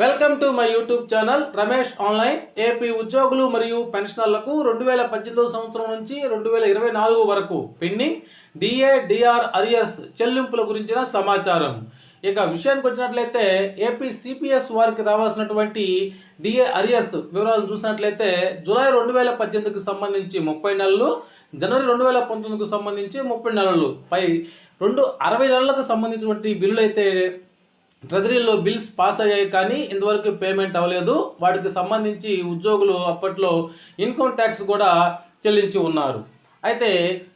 Welcome to my YouTube channel Ramesh online. AP ఉద్యోగులు మరియు పెన్షనర్లకు రెండు వేల పద్దెనిమిదవ సంవత్సరం నుంచి రెండు వేల ఇరవై నాలుగు వరకు పెండింగ్ డిఏ డిఆర్ అరియర్స్ చెల్లింపుల గురించిన సమాచారం. ఇక విషయానికి వచ్చినట్లయితే ఏపీ సిపిఎస్ వారికి రావాల్సినటువంటి డిఏ అరియర్స్ వివరాలు చూసినట్లయితే జూలై రెండు వేల పద్దెనిమిదికి సంబంధించి ముప్పై నెలలు జనవరి రెండు వేల పంతొమ్మిదికి సంబంధించి ముప్పై నెలలు. పై రెండు అరవై నెలలకు సంబంధించినటువంటి బిల్లులు అయితే ట్రెజరీలో బిల్స్ పాస్ అయ్యాయి కానీ ఇంతవరకు పేమెంట్ అవ్వలేదు. వాటికి సంబంధించి ఉద్యోగులు అప్పట్లో ఇన్కమ్ ట్యాక్స్ కూడా చెల్లించి ఉన్నారు. అయితే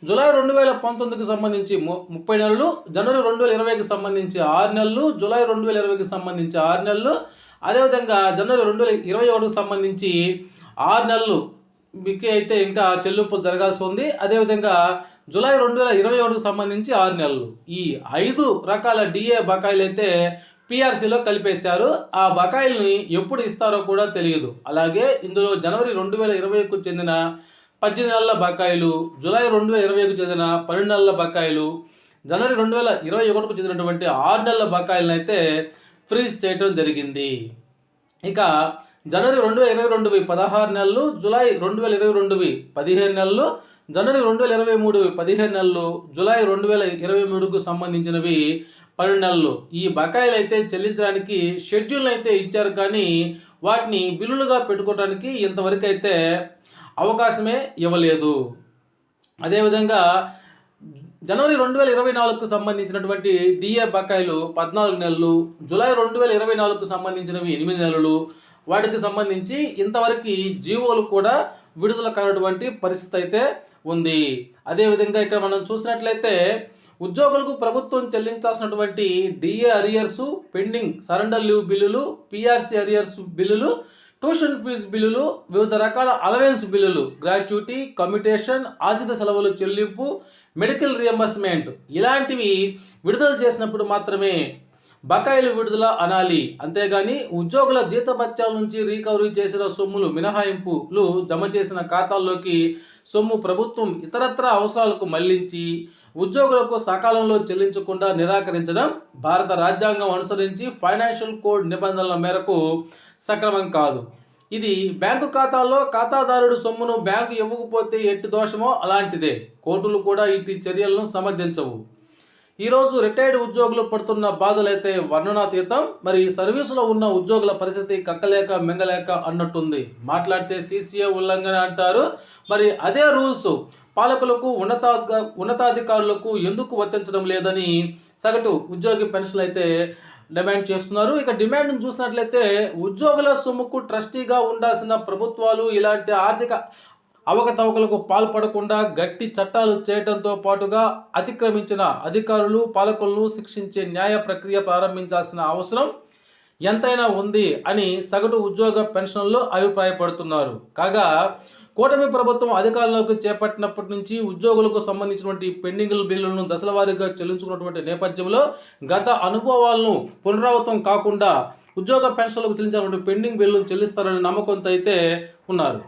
జూలై రెండు వేల పంతొమ్మిదికి సంబంధించి ము ముప్పై నెలలు జనవరి రెండు వేల ఇరవైకి సంబంధించి ఆరు నెలలు జూలై రెండు వేల ఇరవైకి సంబంధించి ఆరు నెలలు అదేవిధంగా జనవరి రెండు వేల ఇరవై ఒకటికి సంబంధించి ఆరు నెలలు మీకు అయితే ఇంకా చెల్లింపులు జరగాల్సి ఉంది. అదేవిధంగా జూలై రెండు వేల ఇరవై ఒకటికి సంబంధించి ఆరు నెలలు. ఈ ఐదు రకాల డిఏ బకాయిలు అయితే పిఆర్సీలో కలిపేశారు. ఆ బకాయిల్ని ఎప్పుడు ఇస్తారో కూడా తెలియదు. అలాగే ఇందులో జనవరి రెండు వేల ఇరవైకు చెందిన పద్దెనిమిది నెలల బకాయిలు జూలై రెండు వేల ఇరవైకు చెందిన పన్నెండు నెలల బకాయిలు జనవరి రెండు వేల ఇరవై ఒకటికి చెందినటువంటి ఆరు నెలల బకాయిలను అయితే ఫ్రీజ్ చేయడం జరిగింది. ఇక జనవరి రెండు వేల ఇరవై రెండువి పదహారు నెలలు జూలై రెండు వేల ఇరవై రెండువి పదిహేను నెలలు జనవరి రెండు వేల ఇరవై మూడు పదిహేను నెలలు జూలై రెండు వేల ఇరవై మూడుకు సంబంధించినవి పన్నెండు నెలలు. ఈ బకాయిలు అయితే చెల్లించడానికి షెడ్యూల్ అయితే ఇచ్చారు కానీ వాటిని బిల్లులుగా పెట్టుకోవడానికి ఇంతవరకు అయితే అవకాశమే ఇవ్వలేదు. అదేవిధంగా జనవరి రెండు వేల ఇరవై నాలుగుకు సంబంధించినటువంటి డిఏ బకాయిలు పద్నాలుగు నెలలు జూలై రెండు వేల ఇరవై నాలుగుకు సంబంధించినవి ఎనిమిది నెలలు. వాటికి సంబంధించి ఇంతవరకు జీవోలు కూడా విడుదల కానటువంటి పరిస్థితి అయితే ఉంది. అదేవిధంగా ఇక్కడ మనం చూసినట్లయితే ఉద్యోగులకు ప్రభుత్వం చెల్లించాల్సినటువంటి DA arrears pending surrender leave బిల్లులు పిఆర్సీ అరియర్స్ బిల్లులు ట్యూషన్ ఫీజు బిల్లులు వివిధ రకాల అలవెన్స్ బిల్లులు గ్రాట్యుటీ కమ్యూటేషన్ ఆర్జిత సెలవులు చెల్లింపు మెడికల్ రియంబర్స్మెంట్ ఇలాంటివి విడుదల చేసినప్పుడు మాత్రమే బకాయిలు విడుదల అనాలి. అంతేగాని ఉద్యోగుల జీతభత్యాల నుంచి రీకవరీ చేసిన సొమ్ములు మినహాయింపులు జమ చేసిన ఖాతాల్లోకి సొమ్ము ప్రభుత్వం ఇతరత్ర అవసరాలకు మళ్ళించి ఉద్యోగులకు సకాలంలో చెల్లించకుండా నిరాకరించడం భారత రాజ్యాంగం అనుసరించి ఫైనాన్షియల్ కోడ్ నిబంధనల మేరకు సక్రమం కాదు. ఇది బ్యాంకు ఖాతాలో ఖాతాదారుడు సొమ్మును బ్యాంకు ఇవ్వకపోతే ఎట్టి దోషమో అలాంటిదే. కోర్టులు కూడా ఇట్టి చర్యలను సమర్థించవు. ఈరోజు రిటైర్డ్ ఉద్యోగులు పడుతున్న బాధలైతే వర్ణనాతీతం. మరి సర్వీసులో ఉన్న ఉద్యోగుల పరిస్థితి కక్కలేక మింగలేక అన్నట్టుంది. మాట్లాడితే సీసీఏ ఉల్లంఘన అంటారు. మరి అదే రూల్స్ పాలకులకు ఉన్నతాధిక ఉన్నతాధికారులకు ఎందుకు వర్తించడం లేదని సగటు ఉద్యోగి పెన్షన్ అయితే డిమాండ్ చేస్తున్నారు. ఇక డిమాండ్ చూసినట్లయితే ఉద్యోగుల సొమ్ముకు ట్రస్టీగా ఉండాల్సిన ప్రభుత్వాలు ఇలాంటి ఆర్థిక అవకతవకలకు పాల్పడకుండా గట్టి చట్టాలు చేయడంతో పాటుగా అతిక్రమించిన అధికారులు పాలకులను శిక్షించే న్యాయ ప్రక్రియ ప్రారంభించాల్సిన అవసరం ఎంతైనా ఉంది అని సగటు ఉద్యోగ పెన్షన్లు అభిప్రాయపడుతున్నారు. కాగా కూటమి ప్రభుత్వం అధికారంలోకి చేపట్టినప్పటి నుంచి ఉద్యోగులకు సంబంధించినటువంటి పెండింగ్ బిల్లులను దశలవారీగా చెల్లించుకున్నటువంటి నేపథ్యంలో గత అనుభవాలను పునరావృతం కాకుండా ఉద్యోగ పెన్షన్లకు చెల్లించినటువంటి పెండింగ్ బిల్లును చెల్లిస్తారనే నమ్మకంతో అయితే ఉన్నారు.